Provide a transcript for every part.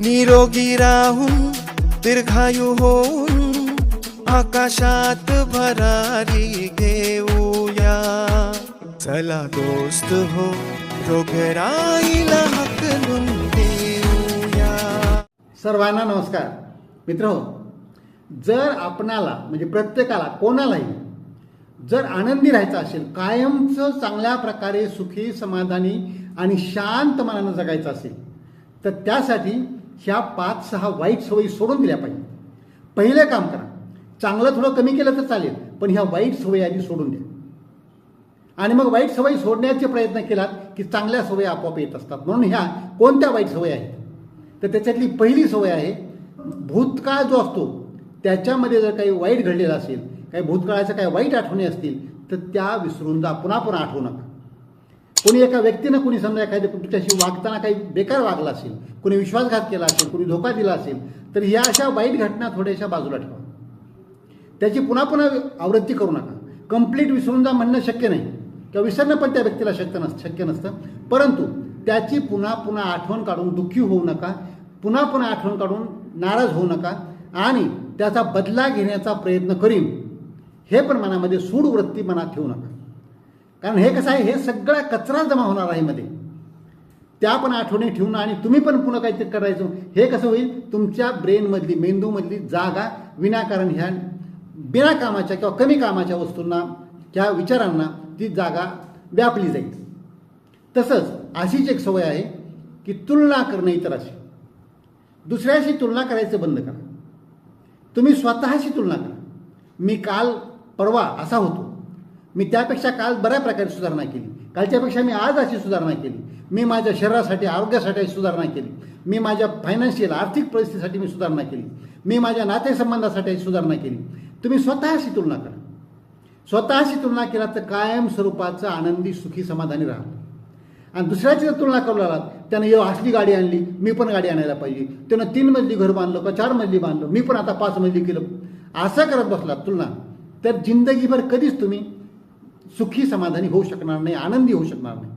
निरोगी राहून दीर्घायू होऊन आकाशात भरारी घेऊया. चला दोस्त हो रोगराईला हकलून देऊया सर्वांना नमस्कार. मित्र हो, जर आपणाला म्हणजे प्रत्येकाला कोणालाही जर आनंदी राहायचं असेल कायमचं चांगल्या प्रकारे सुखी समाधानी आणि शांत मनानं जगायचं असेल तर त्यासाठी ह्या पाच सहा वाईट सवयी सोडून दिल्या पाहिजे पहिलं काम करा. चांगलं थोडं कमी केलं तर चालेल पण ह्या वाईट सवयी आधी सोडून द्या. आणि मग वाईट सवयी सोडण्याचे प्रयत्न केलात की चांगल्या सवयी आपोआप येत असतात. म्हणून ह्या कोणत्या वाईट सवयी आहेत? तर त्याच्यातली पहिली सवय आहे भूतकाळ जो असतो त्याच्यामध्ये जर काही वाईट घडलेलं असेल काही भूतकाळाच्या काही वाईट आठवणी असतील तर त्या विसरून जा. पुन्हा पुन्हा आठवू नका. कोणी एका व्यक्तीनं कोणी समजा एखाद्या तुमच्याशी वागताना काही बेकार वागला असेल कोणी विश्वासघात केला असेल कोणी धोका दिला असेल तर या अशा वाईट घटना थोड्याशा बाजूला ठेवा. त्याची पुन्हा पुन्हा आवृत्ती करू नका. कंप्लीट विसरून जा म्हणणं शक्य नाही. किंवा विसरणं पण त्या व्यक्तीला शक्य नस शक्य नसतं. परंतु त्याची पुन्हा पुन्हा आठवण काढून दुःखी होऊ नका. पुन्हा पुन्हा आठवण काढून नाराज होऊ नका. आणि त्याचा बदला घेण्याचा प्रयत्न करीन. हे पण मनामध्ये सूड वृत्ती मनात ठेवू नका. कारण हे कसं आहे हे सगळा कचरा जमा होणार आहे मध्ये. त्या पण आठवणी ठेवून आणि तुम्ही पण पुन्हा काहीतरी करायचो. हे कसं होईल तुमच्या ब्रेनमधली मेंदूमधली जागा विनाकारण ह्या बिना कामाच्या किंवा कमी कामाच्या वस्तूंना किंवा विचारांना ती जागा व्यापली जाईल. तसंच अशीच एक सवय आहे की तुलना करणं इतराशी दुसऱ्याशी तुलना करायचं बंद करा. तुम्ही स्वतःशी तुलना करा. मी काल परवा असा होतो. मी त्यापेक्षा काल बऱ्या प्रकारे सुधारणा केली. कालच्यापेक्षा मी आज अशी सुधारणा केली. मी माझ्या शरीरासाठी आरोग्यासाठी सुधारणा केली. मी माझ्या फायनान्शियल आर्थिक परिस्थितीसाठी मी सुधारणा केली. मी माझ्या नातेसंबंधासाठी सुधारणा केली. तुम्ही स्वतःशी तुलना करा. स्वतःशी तुलना केला तर कायम स्वरूपाचं आनंदी सुखी समाधानी राहा. आणि दुसऱ्याची जर तुलना करू लागलात त्यानं यो असली गाडी आणली मी पण गाडी आणायला पाहिजे. त्यानं तीन मजली घर बांधलं का चार मजली बांधलं मी पण आता पाच मजली केलं. असं करत बसलात तुलना. तर जिंदगीभर कधीच तुम्ही सुखी समाधानी होऊ शकणार नाही आनंदी होऊ शकणार नाही.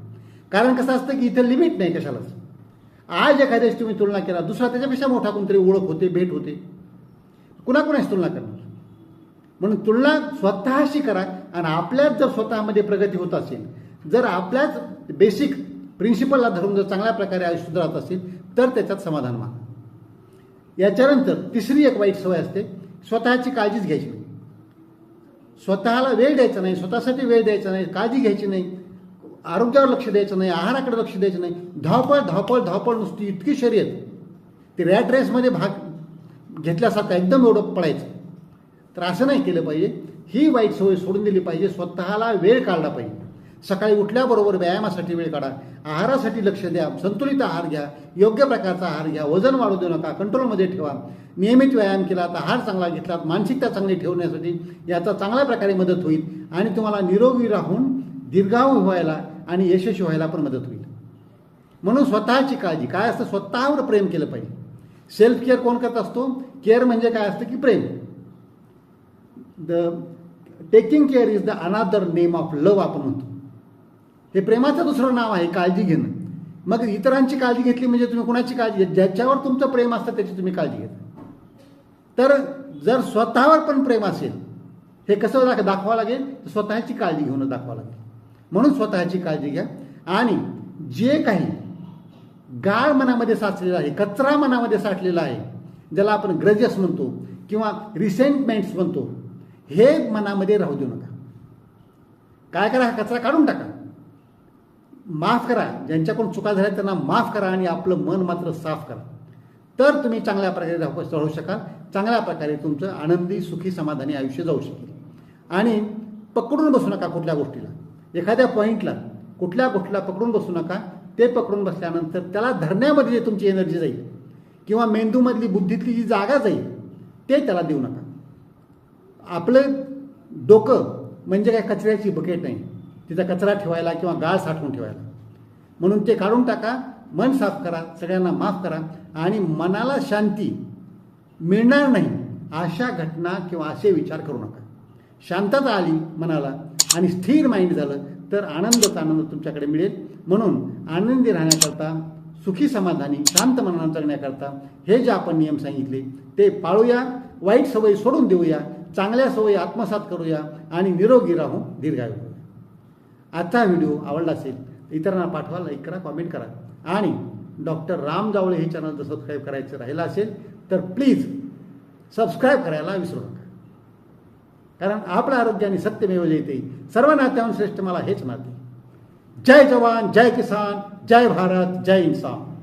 कारण कसं असतं की इथं लिमिट नाही कशालाच. आज एखाद्याशी तुम्ही तुलना केला दुसरा त्याच्यापेक्षा मोठा कोणतरी ओळख होते भेट होते. कुणाकुणाशी तुलना करणार? म्हणून तुलना स्वतःशी करा आणि आपल्याच जर स्वतःमध्ये प्रगती होत असेल जर आपल्याच बेसिक प्रिन्सिपलला धरून जर चांगल्या प्रकारे आयुष्य सुधारत असेल तर त्याच्यात समाधान माना याच्यानंतर तिसरी एक वाईट सवय असते स्वतःची काळजीच घ्यायची स्वतःला वेळ द्यायचा नाही स्वतःसाठी वेळ द्यायचा नाही काळजी घ्यायची नाही आरोग्यावर लक्ष द्यायचं नाही आहाराकडे लक्ष द्यायचं नाही. धावपळ धावपळ धावपळ नुसती इतकी शर्यत. ते रॅट रेसमध्ये भाग घेतल्यासारखा एकदम एवढं पडायचं तर असं नाही केलं पाहिजे. ही वाईट सवय सोडून दिली पाहिजे. स्वतःला वेळ काढला पाहिजे. सकाळी उठल्याबरोबर व्यायामासाठी वेळ काढा. आहारासाठी लक्ष द्या. संतुलित आहार घ्या. योग्य प्रकारचा आहार घ्या. वजन वाढू देऊ नका. कंट्रोलमध्ये ठेवा. नियमित व्यायाम केला तर आहार चांगला घेतला. मानसिकता चांगली ठेवण्यासाठी याचा चांगल्या प्रकारे मदत होईल आणि तुम्हाला निरोगी राहून दीर्घाऊ व्हायला आणि यशस्वी व्हायला पण मदत होईल. म्हणून स्वतःची काळजी. काय असतं? स्वतःवर प्रेम केलं पाहिजे. सेल्फ केअर कोण करत असतो? केअर म्हणजे काय असतं की प्रेम. The taking care is the another name of love आपण म्हणतो. हे प्रेमाचं दुसरं नाव आहे काळजी घेणं. मग इतरांची काळजी घेतली म्हणजे तुम्ही कुणाची काळजी घेत ज्याच्यावर तुमचं प्रेम असतं त्याची तुम्ही काळजी घेता. तर जर स्वतःवर पण प्रेम असेल हे कसं दाख दाखवावं लागेल? स्वतःची काळजी घेऊन दाखवावं लागेल. म्हणून स्वतःची काळजी घ्या. आणि जे काही गाळ मनामध्ये साचलेलं आहे कचरा मनामध्ये साठलेला आहे ज्याला आपण ग्रजेस म्हणतो किंवा रिसेंटमेंट्स म्हणतो हे मनामध्ये राहू देऊ नका. काय करा? हा कचरा काढून टाका. माफ करा. ज्यांच्याकडून चुका झाल्या त्यांना माफ करा आणि आपलं मन मात्र साफ करा. तर तुम्ही चांगल्या प्रकारे राहू राहू शकाल. चांगल्या प्रकारे तुमचं आनंदी सुखी समाधानी आयुष्य जाऊ शकेल. आणि पकडून बसू नका कुठल्या गोष्टीला. एखाद्या पॉईंटला कुठल्या गोष्टीला पकडून बसू नका. ते पकडून बसल्यानंतर त्याला धरण्यामध्ये जे तुमची एनर्जी जाईल किंवा मेंदूमधली बुद्धीतली जी जागा जाईल ते त्याला देऊ नका. आपलं डोकं म्हणजे काय? कचऱ्याची बकेट नाही. तिचा कचरा ठेवायला किंवा गाळ साठवून ठेवायला. म्हणून ते काढून टाका मन साफ करा सगळ्यांना माफ करा आणि मनाला शांती मिळणार नाही अशा घटना किंवा असे विचार करू नका. शांतता आली मनाला आणि स्थिर माइंड झालं तर आनंदच आनंद तुमच्याकडे मिळेल. म्हणून आनंदी राहण्याकरता सुखी समाधानी शांत मनानं जगण्याकरता हे जे आपण नियम सांगितले ते पाळूया वाईट सवयी सोडून देऊया चांगल्या सवयी आत्मसात करूया आणि निरोगी राहून दीर्घायू. आजचा व्हिडिओ आवडला असेल तर इतरांना पाठवा लाईक करा कॉमेंट करा. आणि डॉक्टर राम जावळे हे चॅनल जर सबस्क्राईब करायचं राहिलं असेल तर प्लीज सबस्क्राईब करायला विसरू नका. कारण आपलं आरोग्य आणि सत्यमेव जयते सर्व नात्याहून श्रेष्ठ मला हेच नाते जय जवान जय किसान जय भारत जय इन्सान